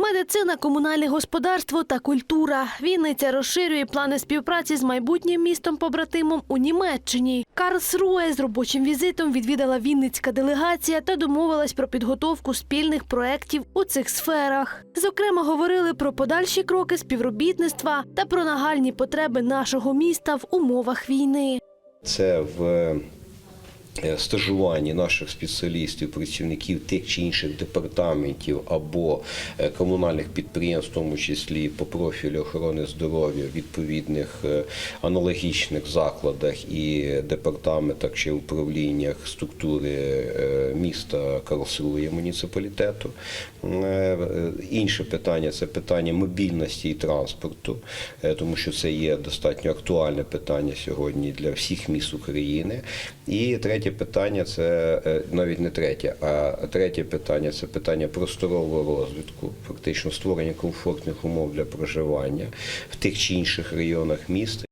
Медицина, комунальне господарство та культура. Вінниця розширює плани співпраці з майбутнім містом побратимом у Німеччині. Карлсруе з робочим візитом відвідала Вінницька делегація та домовилась про підготовку спільних проєктів у цих сферах. Зокрема, говорили про подальші кроки співробітництва та про нагальні потреби нашого міста в умовах війни. Це в е, стажуванні наших спеціалістів, працівників тих чи інших департаментів або е, комунальних підприємств, в тому числі по профілю охорони здоров'я, відповідних е, аналогічних закладах і департаментах чи управліннях структури міста Карлсрує муніципалітету. Інше питання це питання мобільності і транспорту, тому що це є достатньо актуальне питання сьогодні для всіх міст України. І третє питання це е, навіть не третє, а третє питання це питання просторового розвитку, фактично створення комфортних умов для проживання в тих чи інших районах міста.